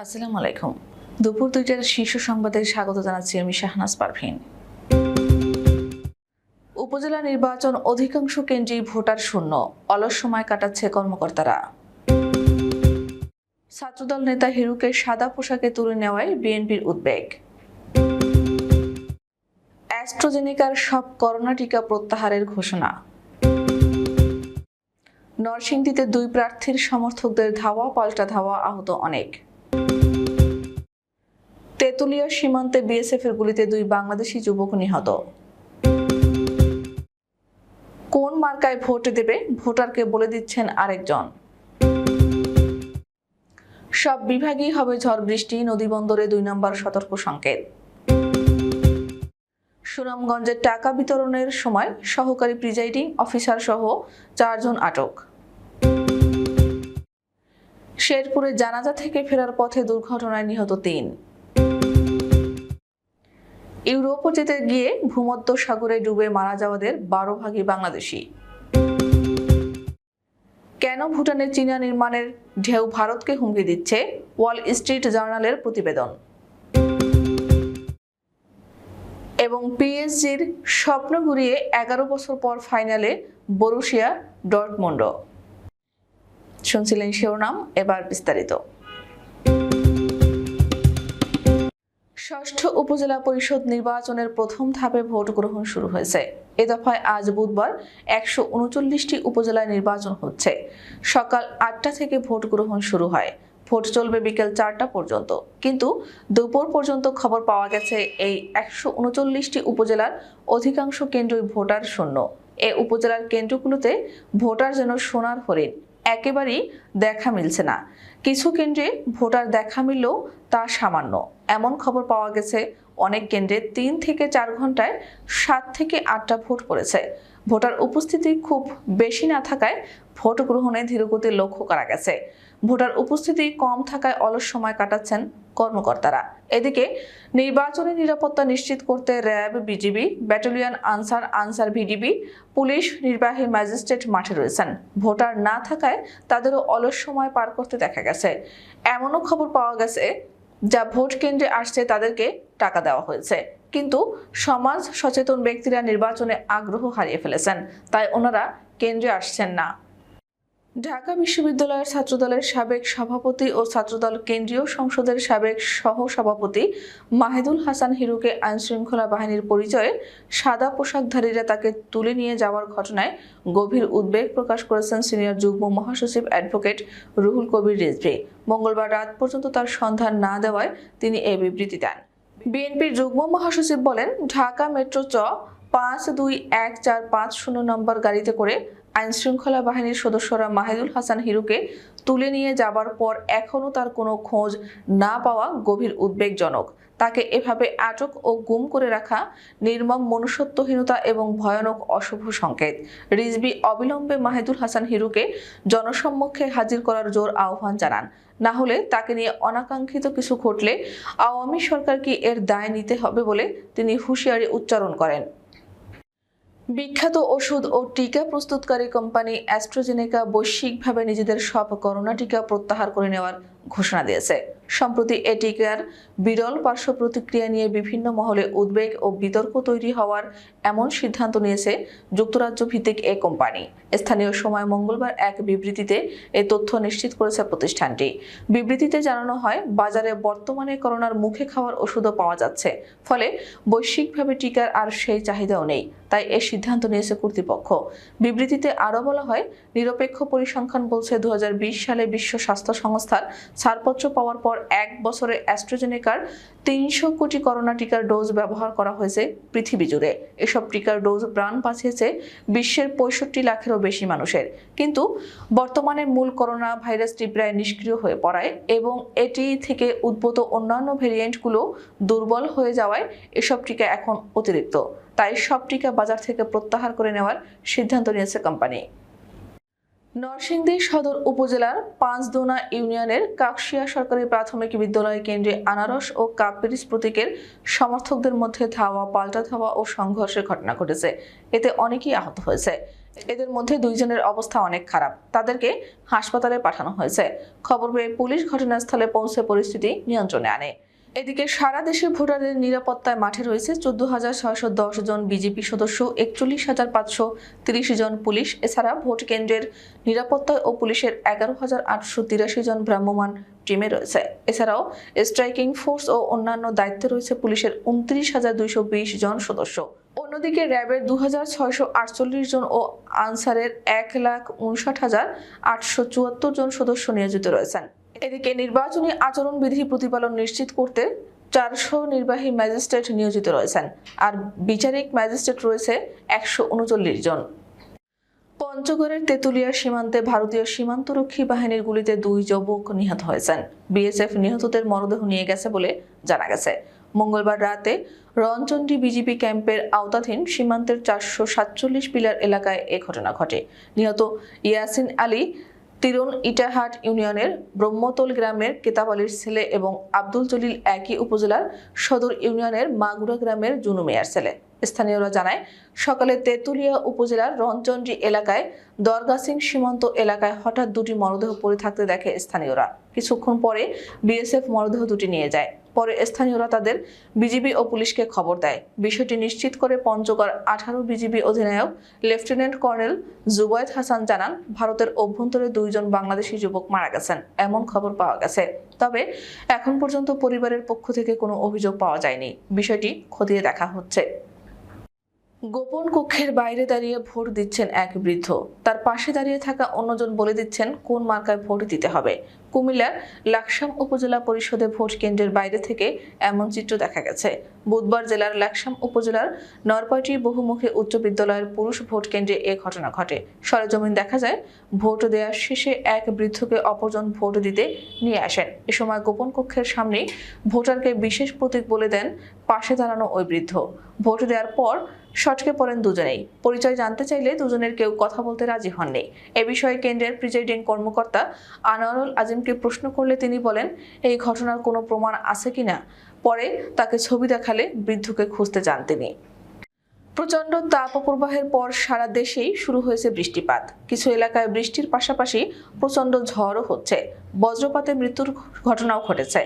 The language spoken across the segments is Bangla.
আসসালামু আলাইকুম। দুপুর দুইটার শীর্ষ সংবাদে স্বাগত জানাচ্ছি আমি শাহনাজ পারভিন। উপজেলা নির্বাচন অধিকাংশ কেন্দ্রেই ভোটার শূন্য, অলস সময় কাটাচ্ছে কর্মকর্তারা। ছাত্রদল নেতা হিরুকে সাদা পোশাকে তুলে নেওয়ায় বিএনপির উদ্বেগ। অ্যাস্ট্রোজেনিকার সব করোনা টিকা প্রত্যাহারের ঘোষণা। নরসিংদীতে দুই প্রার্থীর সমর্থকদের ধাওয়া, পাল্টা ধাওয়া আহত অনেক। তেঁতুলিয়া সীমান্তে বিএসএফ এর গুলিতে দুই বাংলাদেশি যুবক নিহত। কোন মার্কায় ভোট দেবে, ভোটারকে বলে দিচ্ছেন আরেকজন। সব বিভাগেই হবে ঝড় বৃষ্টি, নদী বন্দরে দুই নম্বর সতর্ক সংকেত। সুনামগঞ্জের টাকা বিতরণের সময় সহকারী প্রিজাইডিং অফিসার সহ চারজন আটক। শেরপুরে জানাজা থেকে ফেরার পথে দুর্ঘটনায় নিহত তিন। ইউরোপ যেতে গিয়ে ভূমধ্য সাগরে ডুবে মারা যাওয়াদের বারো ভাগই বাংলাদেশি। কেন ভুটানের চীনা নির্মাণের ঢেউ ভারতকে হুমকি দিচ্ছে ওয়াল স্ট্রিট জার্নালের প্রতিবেদন? এবং পিএসজির স্বপ্ন ঘুরিয়ে এগারো বছর পর ফাইনালে বরুশিয়া ডটমন্ড শুনছিলেন শিরোনাম, এবার বিস্তারিত। ষষ্ঠ উপজেলা পরিষদ নির্বাচনের প্রথম ধাপে ভোট গ্রহণ শুরু হয়েছে। এ দফায় আজ বুধবার একশো উনচল্লিশটি উপজেলায় নির্বাচন হচ্ছে। সকাল আটটা থেকে ভোট গ্রহণ শুরু হয়। ভোট চলবে বিকেল চারটা পর্যন্ত। কিন্তু দুপুর পর্যন্ত খবর পাওয়া গেছে, এই একশো উনচল্লিশটি উপজেলার অধিকাংশ কেন্দ্রই ভোটার শূন্য। এ উপজেলার কেন্দ্রগুলোতে ভোটার যেন সোনার হরিণ। একেবারেই দেখা মিলছে না। কিছু কেন্দ্রে ভোটার দেখা মিললেও তা সামান্য। এমন খবর পাওয়া গেছে, অনেক কেন্দ্রে তিন থেকে চার ঘন্টায় সাত থেকে আটটা ভোট পড়েছে। ভোটার উপস্থিতি খুব বেশি না থাকায় ভোট গ্রহণে ধীরগতি লক্ষ্য করা গেছে। ভোটার উপস্থিতি কম থাকায় অলস সময় কাটাচ্ছেন কর্মকর্তারা। এদিকে নির্বাচনী নিরাপত্তা নিশ্চিত করতে RAB, BGB, battalion Ansar Ansar VDP, police, নির্বাহী ম্যাজিস্ট্রেট মাঠে রয়েছেন। ভোটার না থাকায় তাদেরও অলস সময় পার করতে দেখা গেছে। এমনও খবর পাওয়া গেছে যা ভোট কেন্দ্রে আসছে তাদেরকে টাকা দেওয়া হয়েছে। কিন্তু সমাজ সচেতন ব্যক্তিরা নির্বাচনে আগ্রহ হারিয়ে ফেলেছেন, তাই ওনারা কেন্দ্রে আসছেন না। ঢাকা বিশ্ববিদ্যালয়ের ছাত্রদলের সাবেক সভাপতি ও ছাত্রদল কেন্দ্রীয় সংসদের সাবেক সহ সভাপতি মাহিদুল হাসান হিরুকে আইনশৃঙ্খলা বাহিনীর পরিচয়ে সাদা পোশাকধারীরা তাকে তুলে নিয়ে যাওয়ার ঘটনায় গভীর উদ্বেগ প্রকাশ করেছেন সিনিয়র যুগ্ম মহাসচিব অ্যাডভোকেট রুহুল কবির রিজভি। মঙ্গলবার রাত পর্যন্ত তার সন্ধান না দেওয়ায় তিনি এ বিবৃতি দেন। বিএনপির যুগ্ম মহাসচিব বলেন, ঢাকা মেট্রো চ পাঁচ দুই এক চার পাঁচ শূন্য নম্বর গাড়িতে করে আইনশৃঙ্খলা বাহিনীর সদস্যরা মাহিদুল হাসান হিরুকে তুলে নিয়ে যাবার পর এখনও তার কোনো খোঁজ না পাওয়া গভীর উদ্বেগজনক। তাকে এভাবে আটক ও গুম করে রাখা নির্মম মনুষ্যত্বহীনতা এবং ভয়ানক অশুভ সংকেত। রিজবি অবিলম্বে মাহিদুল হাসান হিরুকে জনসম্মুখে হাজির করার জোর আহ্বান জানান। না হলে তাকে নিয়ে অনাকাঙ্ক্ষিত কিছু ঘটলে আওয়ামী সরকারকে এর দায় নিতে হবে বলে তিনি হুঁশিয়ারি উচ্চারণ করেন। বিখ্যাত ওষুধ ও টিকা প্রস্তুতকারী কোম্পানি অ্যাস্ট্রোজেনেকা বৈশ্বিকভাবে নিজেদের সব করোনা টিকা প্রত্যাহার করে নেওয়ার ঘোষণা দিয়েছে। সম্প্রতি এ টিকার বিরল পার্শ্ব প্রতিক্রিয়া নিয়ে বিভিন্ন মহলে উদ্বেগ ও বিতর্ক তৈরি হওয়ার এমন সিদ্ধান্ত নিয়েছে যুক্তরাজ্য ভিত্তিক এ কোম্পানি। স্থানীয় সময় মঙ্গলবার এক বিবৃতিতে এ তথ্য নিশ্চিত করেছে প্রতিষ্ঠানটি। বিবৃতিতে জানানো হয়, বাজারে বর্তমানে করোনার মুখে খাওয়ার ওষুধও পাওয়া যাচ্ছে, ফলে বৈশ্বিকভাবে টিকার আর সেই চাহিদাও নেই, তাই এ সিদ্ধান্ত নিয়েছে কর্তৃপক্ষ। বিবৃতিতে আরও বলা হয়, নিরপেক্ষ পরিসংখ্যান বলছে দু হাজার বিশ সালে বিশ্ব স্বাস্থ্য সংস্থার ছাড়পত্র পাওয়ার পর এক বছরে অ্যাস্ট্রোজেনেকার তিনশো কোটি করোনা টিকার ডোজ ব্যবহার করা হয়েছে পৃথিবী জুড়ে। এসব টিকার ডোজ প্রাণ বাঁচিয়েছে বিশ্বের পঁয়ষট্টি লাখেরও বেশি মানুষের। কিন্তু বর্তমানে মূল করোনা ভাইরাসটি প্রায় নিষ্ক্রিয় হয়ে পড়ায় এবং এটি থেকে উদ্ভূত অন্যান্য ভেরিয়েন্টগুলো দুর্বল হয়ে যাওয়ায় এসব টিকা এখন অতিরিক্ত। তাই সব টিকা বাজার থেকে প্রত্যাহার করে নেওয়ার সিদ্ধান্ত নিয়েছে কোম্পানি। নরসিংদী সদর উপজেলার পাঁচদোনা ইউনিয়নের কাকশিয়া সরকারি প্রাথমিক বিদ্যালয় কেন্দ্রে আনারস ও কাপিরিস প্রতীকের সমর্থকদের মধ্যে ধাওয়া, পাল্টা ধাওয়া ও সংঘর্ষের ঘটনা ঘটেছে। এতে অনেকেই আহত হয়েছে। এদের মধ্যে দুইজনের অবস্থা অনেক খারাপ। তাদেরকে হাসপাতালে পাঠানো হয়েছে। খবর পেয়ে পুলিশ ঘটনাস্থলে পৌঁছে পরিস্থিতি নিয়ন্ত্রণে আনে। এদিকে সারা দেশে ভোটারদের নিরাপত্তায় মাঠে রয়েছে চোদ্দ হাজার ছয়শো দশ জন বিজেপি সদস্য, একচল্লিশ হাজার পাঁচশো তিরিশ জন পুলিশ। এছাড়া ভোট কেন্দ্রের নিরাপত্তা ও পুলিশের এগারো হাজার আটশো তিরাশি জন ভ্রাম্যমাণ টিমে রয়েছে। এছাড়াও স্ট্রাইকিং ফোর্স ও অন্যান্য দায়িত্বে রয়েছে পুলিশের উনত্রিশ হাজার দুইশো বিশ জন সদস্য। অন্যদিকে র্যাবের দু হাজার ছয়শো আটচল্লিশ জন ও আনসারের এক লাখ উনষাট হাজার আটশো চুয়াত্তর জন সদস্য নিয়োজিত রয়েছেন। এদিকে নির্বাচনী আচরণবিধি প্রতিপালন নিশ্চিত করতে চারশো নির্বাহী ম্যাজিস্ট্রেট নিয়োজিত রয়েছেন, আর বিচারিক ম্যাজিস্ট্রেট রয়েছে একশো উনচল্লিশ জন। পঞ্চগড়ের তেঁতুলিয়া সীমান্তে ভারতীয় সীমান্তরক্ষী বাহিনীর গুলিতে দুই যুবক নিহত হয়েছেন। বিএসএফ নিহতদের মরদেহ নিয়ে গেছে বলে জানা গেছে। মঙ্গলবার রাতে রণচণ্ডী বিজিবি ক্যাম্পের আওতাধীন সীমান্তের চারশো সাতচল্লিশ পিলার এলাকায় এ ঘটনা ঘটে। নিহত ইয়াসিন আলী তিরুন ইটাহাট ইউনিয়নের ব্রহ্মতল গ্রামের কেতাব আলীর ছেলে এবং আব্দুল জলিল একই উপজেলার সদর ইউনিয়নের মাগুরা গ্রামের জুনু মেয়ার ছেলে। স্থানীয়রা জানায়, সকালে তেঁতুলিয়া উপজেলার রঞ্জনজি এলাকায় দরগাসিং সীমান্ত এলাকায় হঠাৎ দুটি মরদেহ পড়ে থাকতে দেখে স্থানীয়রা। কিছুক্ষণ পরে বিএসএফ মরদেহ দুটি নিয়ে যায়। পরে স্থানীয়রা তাদের বিজিবি ও পুলিশকে খবর দেয়। বিষয়টি নিশ্চিত করে পঞ্চগড় আঠারো বিজিবি অধিনায়ক লেফটেন্যান্ট কর্নেল জুবায়েদ হাসান জানান, ভারতের অভ্যন্তরে দুইজন বাংলাদেশি যুবক মারা গেছেন, এমন খবর পাওয়া গেছে। তবে এখন পর্যন্ত পরিবারের পক্ষ থেকে কোনো অভিযোগ পাওয়া যায়নি। বিষয়টি খতিয়ে দেখা হচ্ছে। গোপন কক্ষের বাইরে দাঁড়িয়ে ভোট দিচ্ছেন এক বৃদ্ধ। তার পাশে দাঁড়িয়ে থাকা অন্যজন বলে দিচ্ছেন, কোন মার্কায় ভোট দিতে হবে? কুমিল্লার লাকসাম উপজেলা পরিষদে ভোট কেন্দ্রের বাইরে থেকে এমন চিত্র দেখা গেছে। বুধবার জেলার লাকসাম উপজেলার নরপাটি বহুমুখী উচ্চ বিদ্যালয়ের পুরুষ ভোট কেন্দ্রে এ ঘটনা ঘটে। সরেজমিন দেখা যায়, ভোট দেওয়ার শেষে এক বৃদ্ধকে অপরজন ভোট দিতে নিয়ে আসেন। এ সময় গোপন কক্ষের সামনেই ভোটারকে বিশেষ প্রতীক বলে দেন পাশে দাঁড়ানো ওই বৃদ্ধ। ভোট দেওয়ার পর সটকে পড়েন দুজনেই। পরিচয় জানতে চাইলে দুজনের কেউ কথা বলতে রাজি হননি। এ বিষয়ে কেন্দ্রের প্রিজাইডিং কর্মকর্তা আনোয়ারুল আজিমকে প্রশ্ন করলে তিনি বলেন, এই ঘটনার কোনো প্রমাণ আছে কিনা পরে তাকে ছবি দেখালে বৃদ্ধকে খুঁজতে যান তিনি। প্রচণ্ড তাপপ্রবাহের পর সারা দেশেই শুরু হয়েছে বৃষ্টিপাত। কিছু এলাকায় বৃষ্টির পাশাপাশি প্রচণ্ড ঝড়ও হচ্ছে। বজ্রপাতে মৃত্যুর ঘটনাও ঘটেছে।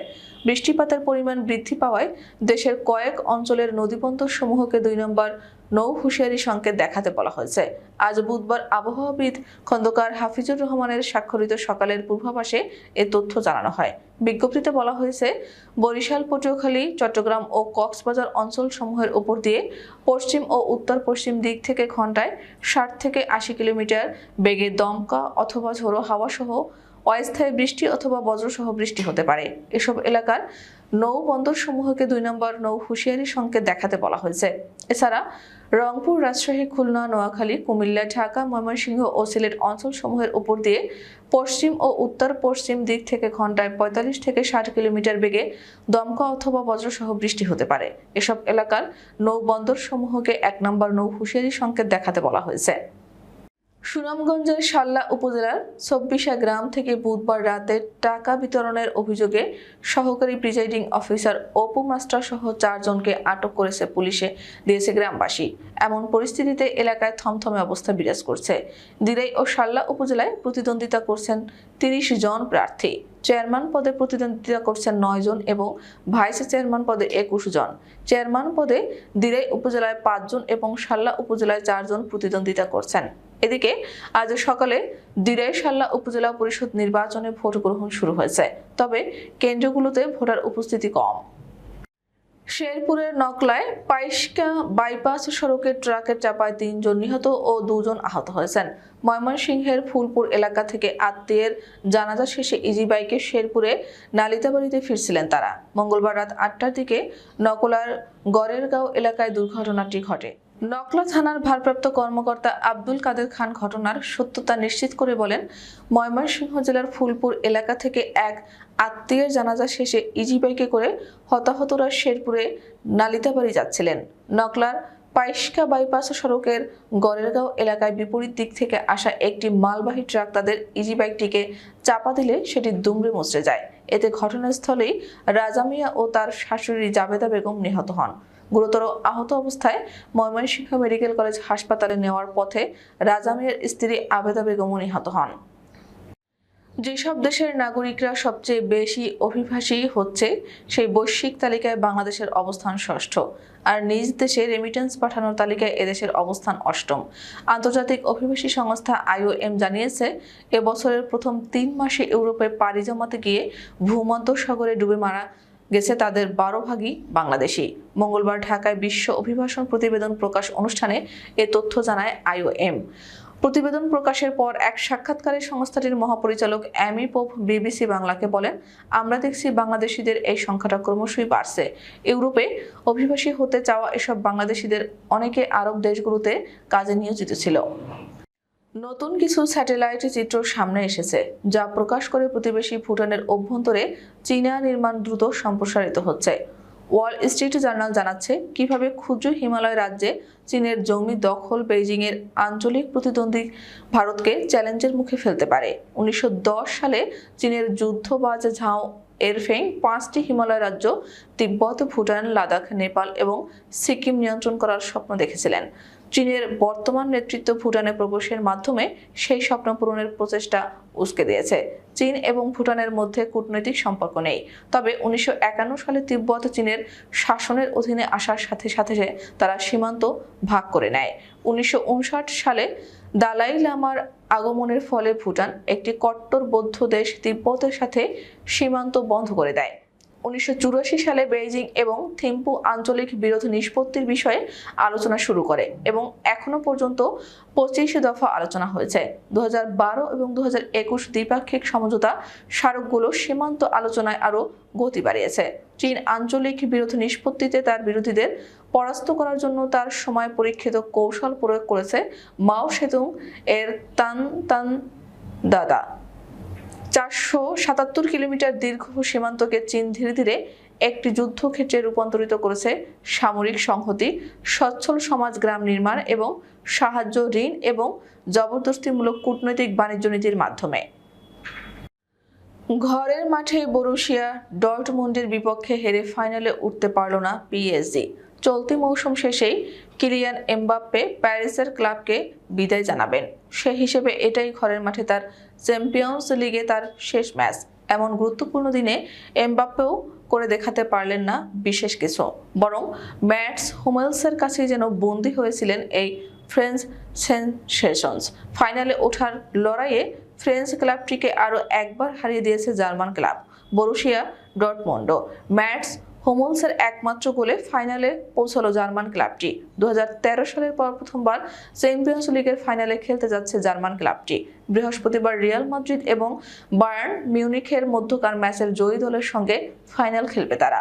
বৃষ্টিপাতের পরিমাণ বৃদ্ধি পাওয়ায় দেশের কয়েক অঞ্চলের নদীবন্দর সমূহকে দুই নম্বর নৌ হুঁশিয়ারি সংকেত দেখাতে বলা হয়েছে। আজ বুধবার আবহাওয়াবিদ খন্দকার হাফিজুর রহমানের স্বাক্ষরিত সকালের পূর্বাভাসে এ তথ্য জানানো হয়। বিজ্ঞপ্তিতে বলা হয়েছে, বরিশাল, পটুয়াখালী, চট্টগ্রাম ও কক্সবাজার অঞ্চল সমূহের উপর দিয়ে পশ্চিম ও উত্তর পশ্চিম দিক থেকে ঘন্টায় ষাট থেকে আশি কিলোমিটার বেগে দমকা অথবা ঝোড়ো হাওয়া সহ অস্থায়ী বৃষ্টি অথবা বজ্রসহ বৃষ্টি হতে পারে। এসব এলাকার নৌ বন্দর সমূহকে দুই নম্বর নৌ হুঁশিয়ারি সংকেত দেখাতে বলা হয়েছে। এছাড়া রংপুর, রাজশাহী, খুলনা, নোয়াখালী, কুমিল্লা, ঢাকা, ময়মনসিংহ ও সিলেট অঞ্চল সমূহের উপর দিয়ে পশ্চিম ও উত্তর পশ্চিম দিক থেকে ঘন্টায় পঁয়তাল্লিশ থেকে ষাট কিলোমিটার বেগে দমকা অথবা বজ্রসহ বৃষ্টি হতে পারে। এসব এলাকার নৌ বন্দর সমূহকে এক নম্বর নৌ হুঁশিয়ারি সংকেত দেখাতে বলা হয়েছে। সুনামগঞ্জের সাল্লা উপজেলার চব্বিশা গ্রাম থেকে বুধবার রাতে টাকা বিতরণের অভিযোগে সহকারী প্রিজাইডিং অফিসার অপু মাস্টার সহ চারজনকে আটক করেছে পুলিশে, দিয়েছে গ্রামবাসী। এমন পরিস্থিতিতে এলাকায় থমথমে অবস্থা বিরাজ করছে। দিরাই ও সাল্লা উপজেলায় প্রতিদ্বন্দ্বিতা করছেন তিরিশ জন প্রার্থী। চেয়ারম্যান পদে প্রতিদ্বন্দ্বিতা করছেন নয় জন এবং ভাইস চেয়ারম্যান পদে একুশ জন। চেয়ারম্যান পদে দিরাই উপজেলায় পাঁচজন এবং সাল্লা উপজেলায় চারজন প্রতিদ্বন্দ্বিতা করছেন। এদিকে আজ সকালে দিরাই সাল্লা উপজেলা পরিষদ নির্বাচনে ভোট গ্রহণ শুরু হয়েছে। তবে কেন্দ্রগুলোতে ভোটার উপস্থিতি কম। শেরপুরের নকলায় পাইশকা বাইপাস সড়কে ট্রাকের চাপায় তিনজন নিহত ও দুজন আহত হয়েছেন। ময়মনসিংহের ফুলপুর এলাকা থেকে আত্মীয়ের জানাজা শেষে ইজি বাইকে শেরপুরে নালিতাবাড়িতে ফিরছিলেন তারা। মঙ্গলবার রাত আটটার দিকে নকলার গড়েরগাঁও এলাকায় দুর্ঘটনাটি ঘটে। নকলা থানার ভারপ্রাপ্ত কর্মকর্তা আব্দুল কাদের খান ঘটনার সত্যতা নিশ্চিত করে বলেন, ময়মনসিংহ জেলার ফুলপুর এলাকা থেকে এক আত্মীয়ের জানাজা শেষে ইজি বাইকে করে হতাহতরা শেরপুরে নালিতাবাড়ি যাচ্ছিলেন। নকলার পাইসকা বাইপাস সড়কের গড়েরগাঁও এলাকায় বিপরীত দিক থেকে আসা একটি মালবাহী ট্রাক তাদের ইজি বাইকটিকে চাপা দিলে সেটি দুমড়ে মুচড়ে যায়। এতে ঘটনাস্থলেই রাজামিয়া ও তার শাশুড়ি জাবেদা বেগম নিহত হন। গুরুতর আহত অবস্থায় ময়মনসিংহ মেডিকেল কলেজ হাসপাতালে নেওয়ার পথে রাজামিয়ার স্ত্রী আবেদা বেগমও নিহত হন। যেসব দেশের নাগরিকরা সবচেয়ে বেশি অভিবাসী হচ্ছে, সেই বৈশ্বিক তালিকায় বাংলাদেশের অবস্থান ষষ্ঠ। আর নিজ দেশে রেমিটেন্স পাঠানোর তালিকায় এদেশের অবস্থান অষ্টম। আন্তর্জাতিক অভিবাসী সংস্থা আইওএম জানিয়েছে, এবছরের প্রথম তিন মাসে ইউরোপে পাড়ি জমাতে গিয়ে ভূমধ্য সাগরে ডুবে মারা গেছে তাদের বারো ভাগই বাংলাদেশি। মঙ্গলবার ঢাকায় বিশ্ব অভিবাসন প্রতিবেদন প্রকাশ অনুষ্ঠানে এ তথ্য জানায় আইওএম। প্রতিবেদন প্রকাশের পর এক সাক্ষাৎকারে সংস্থাটির মহাপরিচালক অ্যামি পোপ বিবিসি বাংলাকে বলেন, আমরা দেখছি বাংলাদেশিদের এই সংখ্যাটা ক্রমশই বাড়ছে। ইউরোপে অভিবাসী হতে চাওয়া এসব বাংলাদেশিদের অনেকে আরব দেশগুলোতে কাজে নিয়োজিত ছিল। নতুন কিছু স্যাটেলাইট চিত্র সামনে এসেছে, যা প্রকাশ করে প্রতিবেশী ভুটানের অভ্যন্তরে চীনা নির্মাণ দ্রুত সম্প্রসারিত হচ্ছে। ওয়াল স্ট্রিট জার্নাল জানাচ্ছে, কীভাবে ক্ষুদ্র হিমালয় রাজ্যে চীনের জমি দখল বেইজিংয়ের আঞ্চলিক প্রতিদ্বন্দ্বী ভারতকে চ্যালেঞ্জের মুখে ফেলতে পারে। উনিশশো দশ সালে চীনের যুদ্ধবাজ ঝাও এরফেং পাঁচটি হিমালয় রাজ্য, তিব্বত, ভুটান, লাদাখ, নেপাল এবং সিকিম নিয়ন্ত্রণ করার স্বপ্ন দেখেছিলেন। চীনের বর্তমান নেতৃত্ব ভুটানে প্রবেশের মাধ্যমে সেই স্বপ্ন পূরণের প্রচেষ্টা উস্কে দিয়েছে। চীন এবং ভুটানের মধ্যে কূটনৈতিক সম্পর্ক নেই। তবে উনিশশো একান্ন সালে তিব্বত চীনের শাসনের অধীনে আসার সাথে সাথে তারা সীমান্ত ভাগ করে নেয়। উনিশশো উনষাট সালে দালাই লামার আগমনের ফলে ভুটান একটি কট্টর বৌদ্ধ দেশ তিব্বতের সাথে সীমান্ত বন্ধ করে দেয়। উনিশশো চুরাশি সালে বেইজিং এবং থিম্পু আঞ্চলিক বিরোধ নিষ্পত্তির বিষয়ে আলোচনা শুরু করে এবং এখনও পর্যন্ত পঁচিশ দফা আলোচনা হয়েছে। দু হাজার বারো এবং দু হাজার একুশ দ্বিপাক্ষিক সমঝোতা স্মারকগুলো সীমান্ত আলোচনায় আরও গতি বাড়িয়েছে। চীন আঞ্চলিক বিরোধ নিষ্পত্তিতে তার বিরোধীদের পরাস্ত করার জন্য তার সময় পরীক্ষিত কৌশল প্রয়োগ করেছে মাও সেতুং এর তান তান দাদা। চারশো সাতাত্তর কিলোমিটার দীর্ঘ সীমান্তকে চীন ধীরে ধীরে একটি যুদ্ধক্ষেত্রে রূপান্তরিত করেছে সামরিক সংহতি, সচ্ছল সমাজ গ্রাম নির্মাণ এবং সাহায্য ঋণ এবং জবরদস্তিমূলক কূটনৈতিক বাণিজ্য নীতির মাধ্যমে। ঘরের মাঠে বরুশিয়া ডর্টমুন্ডের বিপক্ষে হেরে ফাইনালে উঠতে পারল না পিএসজি। চলতি মৌসুম শেষেই কিলিয়ান এমবাপ্পে প্যারিসের ক্লাবকে বিদায় জানাবেন। সে হিসেবে এটাই ঘরের মাঠে তার চ্যাম্পিয়ন্স লিগে তার শেষ ম্যাচ। এমন গুরুত্বপূর্ণ দিনে এমবাপ্পেও করে দেখাতে পারলেন না বিশেষ কিছু। বরং ম্যাটস হুমেলসের কাছে যেন বন্দী হয়েছিলেন এই ফ্রেঞ্চ সেনসেশনস। ফাইনালে ওঠার লড়াইয়ে ফ্রেঞ্চ ক্লাবটিকে আরও একবার হারিয়ে দিয়েছে German club Borussia Dortmund Mats হোমলসের একমাত্র গোলে ফাইনালে পৌঁছালো জার্মান ক্লাবটি। দু হাজার তেরো সালের পর প্রথমবার চ্যাম্পিয়ন্স লিগের ফাইনালে খেলতে যাচ্ছে জার্মান ক্লাবটি। বৃহস্পতিবার রিয়াল মাদ্রিদ এবং বায়ার্ন মিউনিখের মধ্যকার ম্যাচের জয়ী দলের সঙ্গে ফাইনাল খেলবে তারা।